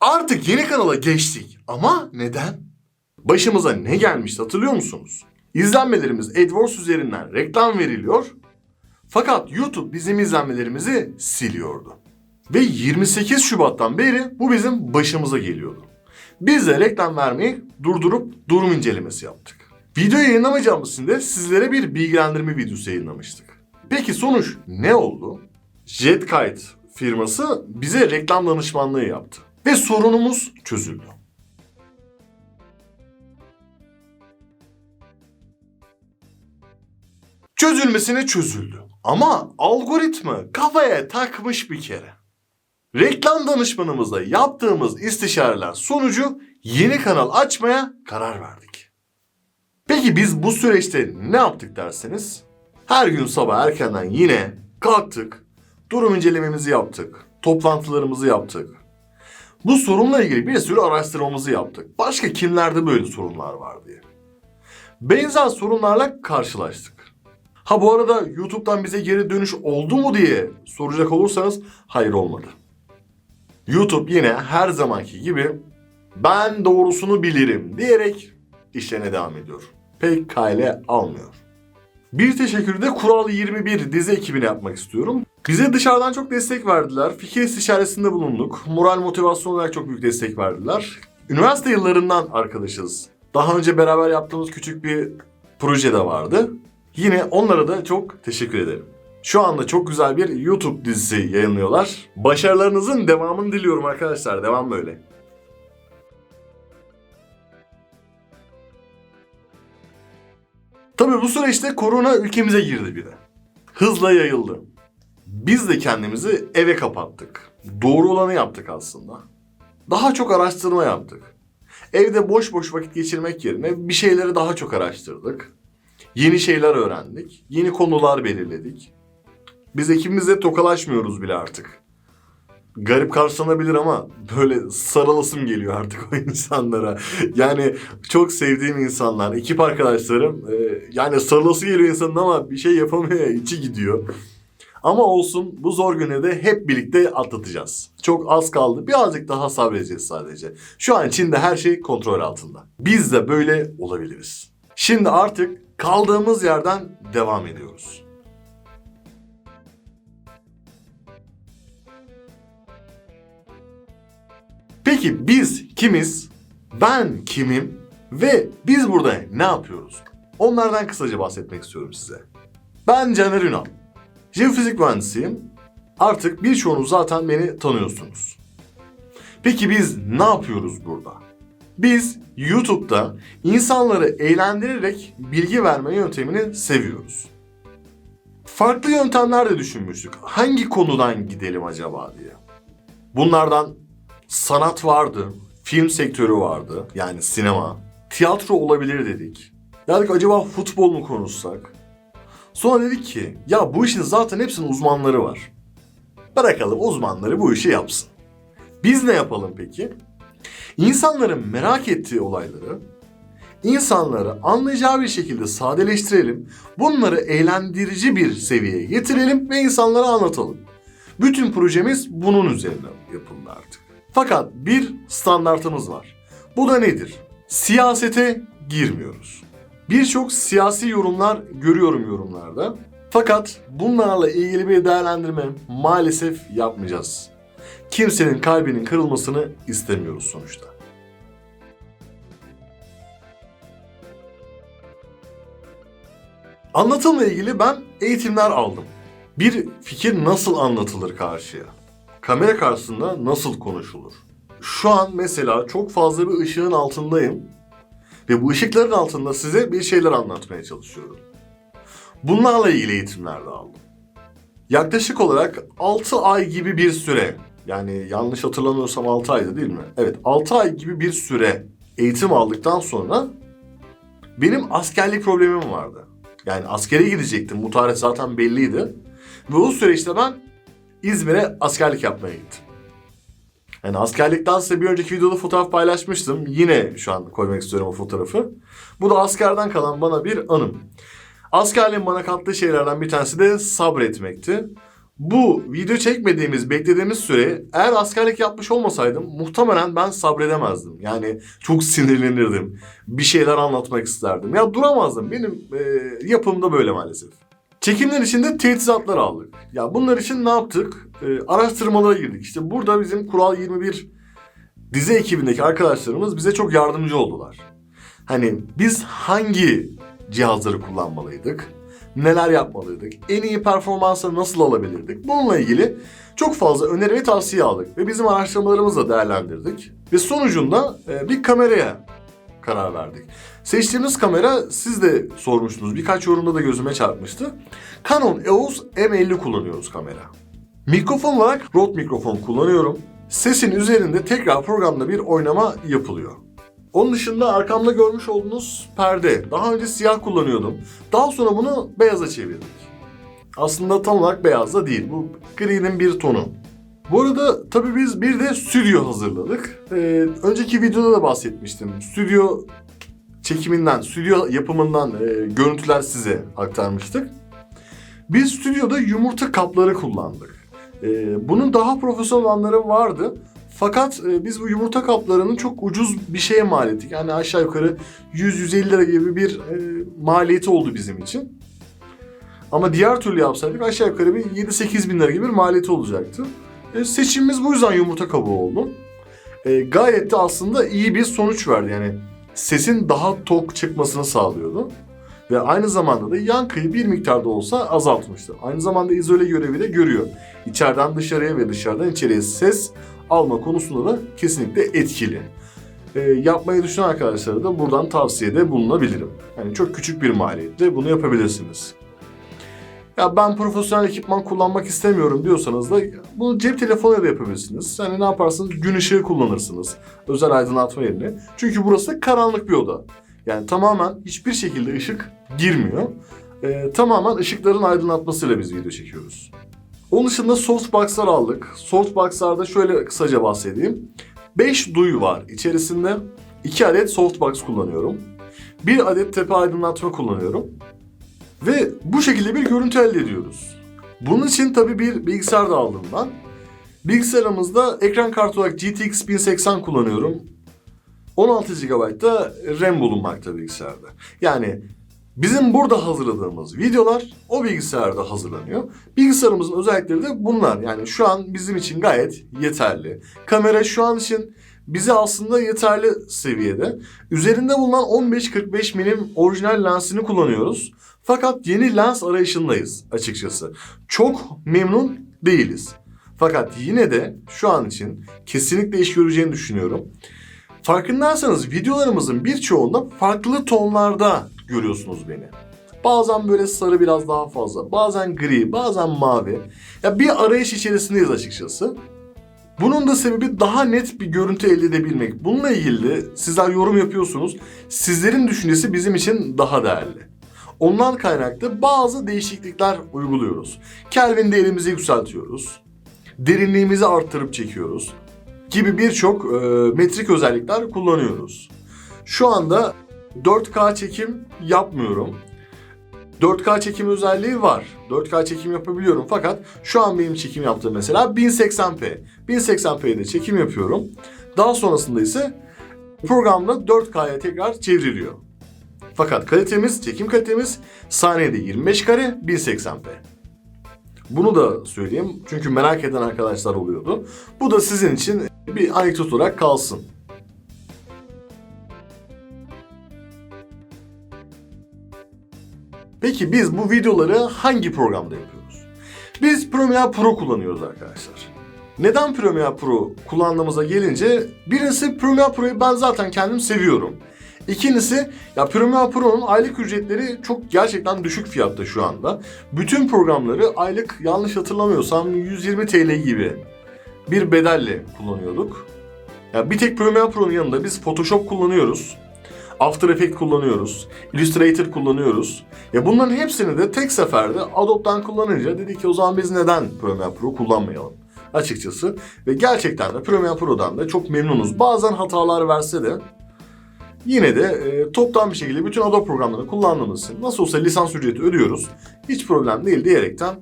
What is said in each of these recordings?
Artık yeni kanala geçtik ama neden? Başımıza ne gelmişti hatırlıyor musunuz? İzlenmelerimiz AdWords üzerinden reklam veriliyor. Fakat YouTube bizim izlenmelerimizi siliyordu. Ve 28 Şubat'tan beri bu bizim başımıza geliyordu. Biz de reklam vermeyi durdurup durum incelemesi yaptık. Video yayınlamayacağımız için de sizlere bir bilgilendirme videosu yayınlamıştık. Peki sonuç ne oldu? JetKite firması bize reklam danışmanlığı yaptı. Ve sorunumuz çözüldü. Çözülmesine çözüldü. Ama algoritma kafaya takmış bir kere. Reklam danışmanımızla yaptığımız istişareler sonucu yeni kanal açmaya karar verdik. Peki biz bu süreçte ne yaptık derseniz? Her gün sabah erkenden yine kalktık, durum incelememizi yaptık, toplantılarımızı yaptık. Bu sorunla ilgili bir sürü araştırmamızı yaptık. Başka kimlerde böyle sorunlar var diye. Benzer sorunlarla karşılaştık. Ha bu arada YouTube'dan bize geri dönüş oldu mu diye soracak olursanız hayır olmadı. YouTube yine her zamanki gibi ben doğrusunu bilirim diyerek işlerine devam ediyor. Pek kale almıyor. Bir teşekkür de Kural 21 dizi ekibine yapmak istiyorum. Bize dışarıdan çok destek verdiler. Fikir istişaresinde bulunduk. Moral motivasyon olarak çok büyük destek verdiler. Üniversite yıllarından arkadaşız. Daha önce beraber yaptığımız küçük bir proje de vardı. Yine onlara da çok teşekkür ederim. Şu anda çok güzel bir YouTube dizisi yayınlıyorlar. Başarılarınızın devamını diliyorum arkadaşlar. Devam böyle. Tabii bu süreçte korona ülkemize girdi bir de. Hızla yayıldı. Biz de kendimizi eve kapattık. Doğru olanı yaptık aslında. Daha çok araştırma yaptık. Evde boş boş vakit geçirmek yerine bir şeyleri daha çok araştırdık. Yeni şeyler öğrendik. Yeni konular belirledik. Biz ekibimizle tokalaşmıyoruz bile artık. Garip karşılanabilir ama böyle sarılasım geliyor artık o insanlara. Yani çok sevdiğim insanlar, ekip arkadaşlarım. e, yani sarılası geliyor insanın ama bir şey yapamıyor ya, içi gidiyor. Ama olsun bu zor günü de hep birlikte atlatacağız. Çok az kaldı. Birazcık daha sabredeceğiz sadece. Şu an Çin'de her şey kontrol altında. Biz de böyle olabiliriz. Şimdi artık kaldığımız yerden devam ediyoruz. Peki biz kimiz? Ben kimim? Ve biz burada ne yapıyoruz? Onlardan kısaca bahsetmek istiyorum size. Ben Caner Ünal. Jeofizik mühendisiyim. Artık birçoğunuz zaten beni tanıyorsunuz. Peki biz ne yapıyoruz burada? Biz YouTube'da insanları eğlendirerek bilgi verme yöntemini seviyoruz. Farklı yöntemler de düşünmüştük. Hangi konudan gidelim acaba diye. Bunlardan sanat vardı, film sektörü vardı yani sinema, tiyatro olabilir dedik. Dedik acaba futbol mu konuşsak? Sonra dedik ki ya bu işin zaten hepsinin uzmanları var. Bırakalım uzmanları bu işi yapsın. Biz ne yapalım peki? İnsanların merak ettiği olayları insanları anlayacağı bir şekilde sadeleştirelim. Bunları eğlendirici bir seviyeye getirelim ve insanlara anlatalım. Bütün projemiz bunun üzerine yapıldı artık. Fakat bir standartımız var. Bu da nedir? Siyasete girmiyoruz. Birçok siyasi yorumlar görüyorum yorumlarda. Fakat bunlarla ilgili bir değerlendirme maalesef yapmayacağız. Kimsenin kalbinin kırılmasını istemiyoruz sonuçta. Anlatımla ilgili ben eğitimler aldım. Bir fikir nasıl anlatılır karşıya? Kamera karşısında nasıl konuşulur? Şu an mesela çok fazla bir ışığın altındayım ve bu ışıkların altında size bir şeyler anlatmaya çalışıyorum. Bunlarla ilgili eğitimler de aldım. Yaklaşık olarak 6 ay gibi bir süre, yani yanlış hatırlamıyorsam 6 aydı değil mi? Evet, 6 ay gibi bir süre eğitim aldıktan sonra benim askerlik problemim vardı. Yani askere gidecektim, bu tarih zaten belliydi. Ve o süreçte ben İzmir'e askerlik yapmaya gittim. Yani askerlikten size bir önceki videoda fotoğraf paylaşmıştım. Yine şu an koymak istiyorum o fotoğrafı. Bu da askerden kalan bana bir anım. Askerliğin bana kattığı şeylerden bir tanesi de sabretmekti. Bu video çekmediğimiz, beklediğimiz süre eğer askerlik yapmış olmasaydım muhtemelen ben sabredemezdim. Yani çok sinirlenirdim. Bir şeyler anlatmak isterdim. Ya duramazdım. Benim e, yapımda böyle maalesef. Çekimler için de teçhizatlar aldık. Ya bunlar için ne yaptık? E, araştırmalara girdik. İşte burada bizim Kural 21 dizi ekibindeki arkadaşlarımız bize çok yardımcı oldular. Hani biz hangi cihazları kullanmalıydık? Neler yapmalıydık? En iyi performansı nasıl alabilirdik? Bununla ilgili çok fazla öneri ve tavsiye aldık. Ve bizim araştırmalarımızla değerlendirdik. Ve sonucunda e, bir kameraya karar verdik. Seçtiğimiz kamera siz de sormuştunuz. Birkaç yorumda da gözüme çarpmıştı. Canon EOS M50 kullanıyoruz kamera. Mikrofon olarak Rode mikrofon kullanıyorum. Sesin üzerinde tekrar programda bir oynama yapılıyor. Onun dışında arkamda görmüş olduğunuz perde. Daha önce siyah kullanıyordum. Daha sonra bunu beyaza çevirdik. Aslında tam olarak beyaz da değil. Bu gri'nin bir tonu. Bu arada tabii biz bir de stüdyo hazırladık. Ee, önceki videoda da bahsetmiştim. Stüdyo çekiminden, stüdyo yapımından e, görüntüler size aktarmıştık. Biz stüdyoda yumurta kapları kullandık. Ee, bunun daha profesyonel olanları vardı. Fakat e, biz bu yumurta kaplarını çok ucuz bir şeye mal ettik. Yani aşağı yukarı 100-150 lira gibi bir e, maliyeti oldu bizim için. Ama diğer türlü yapsaydık aşağı yukarı bir 7-8 bin lira gibi bir maliyeti olacaktı. E, seçimimiz bu yüzden yumurta kabuğu oldu. E, gayet de aslında iyi bir sonuç verdi. Yani sesin daha tok çıkmasını sağlıyordu. Ve aynı zamanda da yankıyı bir miktarda olsa azaltmıştı. Aynı zamanda izole görevi de görüyor. İçeriden dışarıya ve dışarıdan içeriye ses alma konusunda da kesinlikle etkili. E, yapmayı düşünen arkadaşlara da buradan tavsiyede bulunabilirim. Yani çok küçük bir maliyetle bunu yapabilirsiniz. Ya ben profesyonel ekipman kullanmak istemiyorum diyorsanız da bunu cep telefonuyla da yapabilirsiniz. Yani ne yaparsınız? Gün ışığı kullanırsınız. Özel aydınlatma yerine. Çünkü burası karanlık bir oda. Yani tamamen hiçbir şekilde ışık girmiyor. Ee, tamamen ışıkların aydınlatmasıyla biz video çekiyoruz. Onun dışında softbox'lar aldık. Softbox'larda şöyle kısaca bahsedeyim. 5 duyu var içerisinde. 2 adet softbox kullanıyorum. 1 adet tepe aydınlatma kullanıyorum. Ve bu şekilde bir görüntü elde ediyoruz. Bunun için tabii bir bilgisayar da aldım ben. Bilgisayarımızda ekran kartı olarak GTX 1080 kullanıyorum. 16 GB da RAM bulunmakta bilgisayarda. Yani bizim burada hazırladığımız videolar o bilgisayarda hazırlanıyor. Bilgisayarımızın özellikleri de bunlar. Yani şu an bizim için gayet yeterli. Kamera şu an için bize aslında yeterli seviyede. Üzerinde bulunan 15-45 milim orijinal lensini kullanıyoruz. Fakat yeni lens arayışındayız açıkçası. Çok memnun değiliz. Fakat yine de şu an için kesinlikle iş göreceğini düşünüyorum. Farkındaysanız videolarımızın birçoğunda farklı tonlarda görüyorsunuz beni. Bazen böyle sarı biraz daha fazla, bazen gri, bazen mavi. Ya bir arayış içerisindeyiz açıkçası. Bunun da sebebi daha net bir görüntü elde edebilmek. Bununla ilgili sizler yorum yapıyorsunuz. Sizlerin düşüncesi bizim için daha değerli. Ondan kaynaklı bazı değişiklikler uyguluyoruz. Kelvin değerimizi yükseltiyoruz. Derinliğimizi arttırıp çekiyoruz. Gibi birçok e, metrik özellikler kullanıyoruz. Şu anda 4K çekim yapmıyorum. 4K çekim özelliği var. 4K çekim yapabiliyorum fakat şu an benim çekim yaptığım mesela 1080p. 1080p'de çekim yapıyorum. Daha sonrasında ise programda 4K'ya tekrar çevriliyor. Fakat kalitemiz, çekim kalitemiz saniyede 25 kare 1080p. Bunu da söyleyeyim çünkü merak eden arkadaşlar oluyordu. Bu da sizin için bir anekdot olarak kalsın. Peki biz bu videoları hangi programda yapıyoruz? Biz Premiere Pro kullanıyoruz arkadaşlar. Neden Premiere Pro kullandığımıza gelince birincisi Premiere Pro'yu ben zaten kendim seviyorum. İkincisi ya Premiere Pro'nun aylık ücretleri çok gerçekten düşük fiyatta şu anda. Bütün programları aylık yanlış hatırlamıyorsam 120 TL gibi bir bedelle kullanıyorduk. Ya bir tek Premiere Pro'nun yanında biz Photoshop kullanıyoruz. After Effects kullanıyoruz. Illustrator kullanıyoruz. Ya bunların hepsini de tek seferde Adobe'dan kullanınca dedik ki o zaman biz neden Premiere Pro kullanmayalım? Açıkçası. Ve gerçekten de Premiere Pro'dan da çok memnunuz. Bazen hatalar verse de Yine de e, toptan bir şekilde bütün Adobe programlarını kullandığımız için nasıl olsa lisans ücreti ödüyoruz. Hiç problem değil diyerekten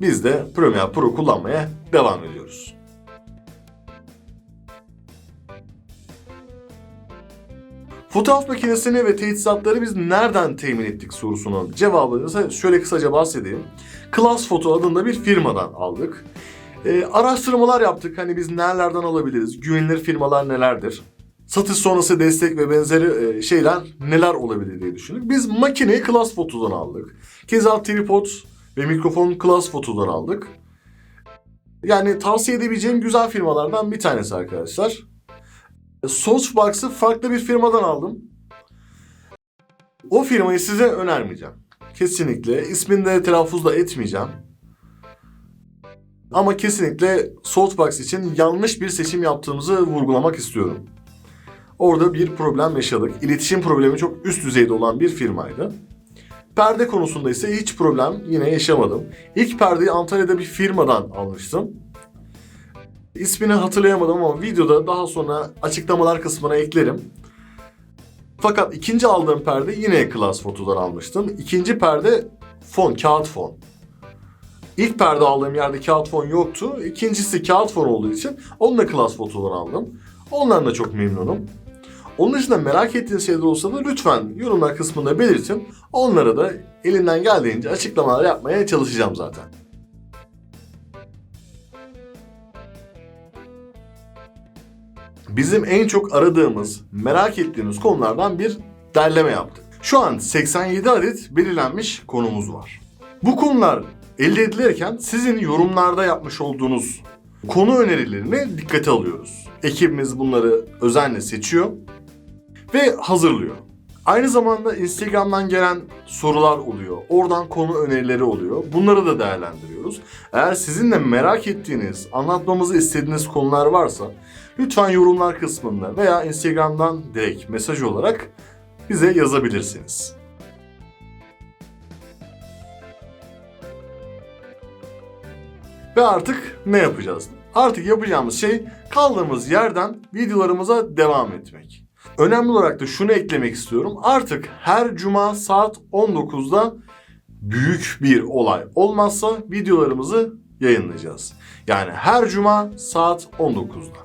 biz de Premiere Pro kullanmaya devam ediyoruz. Fotoğraf makinesini ve teçhizatları biz nereden temin ettik sorusunun cevabını şöyle kısaca bahsedeyim. Class Photo adında bir firmadan aldık. Ee, araştırmalar yaptık. Hani biz nerelerden alabiliriz? Güvenilir firmalar nelerdir? Satış sonrası destek ve benzeri e, şeyler neler olabilir diye düşündük. Biz makineyi Class Photo'dan aldık. Keza tripod ve mikrofon Class Photo'dan aldık. Yani tavsiye edebileceğim güzel firmalardan bir tanesi arkadaşlar. Sourcebox'ı farklı bir firmadan aldım. O firmayı size önermeyeceğim. Kesinlikle. ismini de telaffuz da etmeyeceğim. Ama kesinlikle Sourcebox için yanlış bir seçim yaptığımızı vurgulamak istiyorum. Orada bir problem yaşadık. İletişim problemi çok üst düzeyde olan bir firmaydı. Perde konusunda ise hiç problem yine yaşamadım. İlk perdeyi Antalya'da bir firmadan almıştım. İsmini hatırlayamadım ama videoda daha sonra açıklamalar kısmına eklerim. Fakat ikinci aldığım perde yine Class Photo'dan almıştım. İkinci perde fon, kağıt fon. İlk perde aldığım yerde kağıt fon yoktu. İkincisi kağıt fon olduğu için onu da Class Photo'dan aldım. Ondan da çok memnunum. Onun dışında merak ettiğiniz şeyler olsa da lütfen yorumlar kısmında belirtin. Onlara da elinden geldiğince açıklamalar yapmaya çalışacağım zaten. Bizim en çok aradığımız, merak ettiğimiz konulardan bir derleme yaptık. Şu an 87 adet belirlenmiş konumuz var. Bu konular elde edilirken sizin yorumlarda yapmış olduğunuz konu önerilerini dikkate alıyoruz. Ekibimiz bunları özenle seçiyor ve hazırlıyor. Aynı zamanda Instagram'dan gelen sorular oluyor. Oradan konu önerileri oluyor. Bunları da değerlendiriyoruz. Eğer sizin de merak ettiğiniz, anlatmamızı istediğiniz konular varsa lütfen yorumlar kısmında veya Instagram'dan direkt mesaj olarak bize yazabilirsiniz. Ve artık ne yapacağız? Artık yapacağımız şey kaldığımız yerden videolarımıza devam etmek. Önemli olarak da şunu eklemek istiyorum. Artık her cuma saat 19'da büyük bir olay olmazsa videolarımızı yayınlayacağız. Yani her cuma saat 19'da.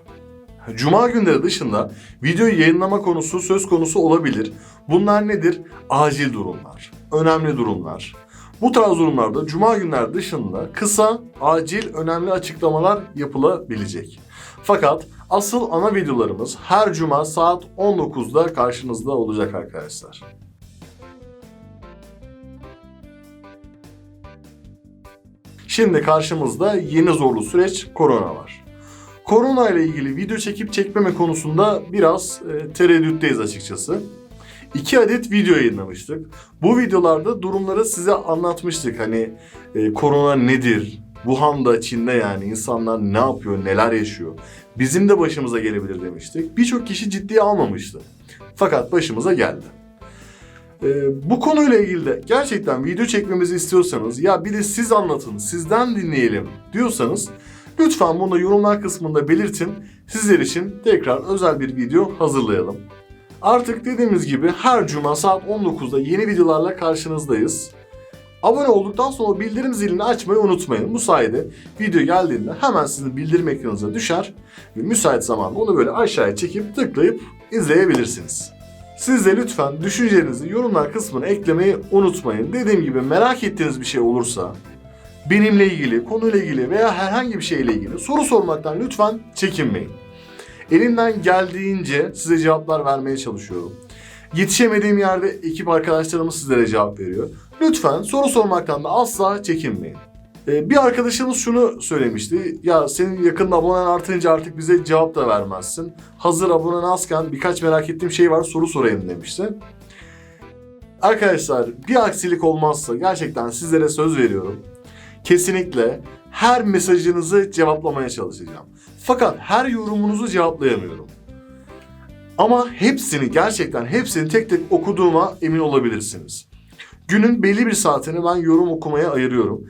Cuma günleri dışında videoyu yayınlama konusu söz konusu olabilir. Bunlar nedir? Acil durumlar, önemli durumlar. Bu tarz durumlarda cuma günler dışında kısa, acil, önemli açıklamalar yapılabilecek. Fakat asıl ana videolarımız her cuma saat 19'da karşınızda olacak arkadaşlar. Şimdi karşımızda yeni zorlu süreç korona var. Korona ile ilgili video çekip çekmeme konusunda biraz e, tereddütteyiz açıkçası. İki adet video yayınlamıştık. Bu videolarda durumları size anlatmıştık. Hani e, korona nedir? Wuhan'da, Çin'de yani insanlar ne yapıyor, neler yaşıyor? Bizim de başımıza gelebilir demiştik. Birçok kişi ciddiye almamıştı. Fakat başımıza geldi. Ee, bu konuyla ilgili de gerçekten video çekmemizi istiyorsanız ya bir de siz anlatın, sizden dinleyelim diyorsanız lütfen bunu yorumlar kısmında belirtin. Sizler için tekrar özel bir video hazırlayalım. Artık dediğimiz gibi her cuma saat 19'da yeni videolarla karşınızdayız. Abone olduktan sonra bildirim zilini açmayı unutmayın. Bu sayede video geldiğinde hemen sizin bildirim ekranınıza düşer ve müsait zamanda onu böyle aşağıya çekip tıklayıp izleyebilirsiniz. Siz de lütfen düşüncelerinizi yorumlar kısmına eklemeyi unutmayın. Dediğim gibi merak ettiğiniz bir şey olursa benimle ilgili, konuyla ilgili veya herhangi bir şeyle ilgili soru sormaktan lütfen çekinmeyin. Elimden geldiğince size cevaplar vermeye çalışıyorum. Yetişemediğim yerde ekip arkadaşlarımız sizlere cevap veriyor. Lütfen soru sormaktan da asla çekinmeyin. Ee, bir arkadaşımız şunu söylemişti. Ya senin yakında abonen artınca artık bize cevap da vermezsin. Hazır abonen azken birkaç merak ettiğim şey var soru sorayım demişti. Arkadaşlar bir aksilik olmazsa gerçekten sizlere söz veriyorum. Kesinlikle her mesajınızı cevaplamaya çalışacağım. Fakat her yorumunuzu cevaplayamıyorum. Ama hepsini gerçekten hepsini tek tek okuduğuma emin olabilirsiniz. Günün belli bir saatini ben yorum okumaya ayırıyorum.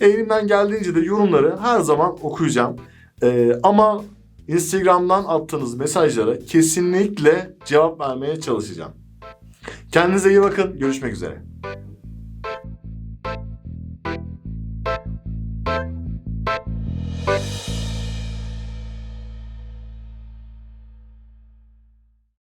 Elimden geldiğince de yorumları her zaman okuyacağım. Ee, ama Instagram'dan attığınız mesajlara kesinlikle cevap vermeye çalışacağım. Kendinize iyi bakın. Görüşmek üzere.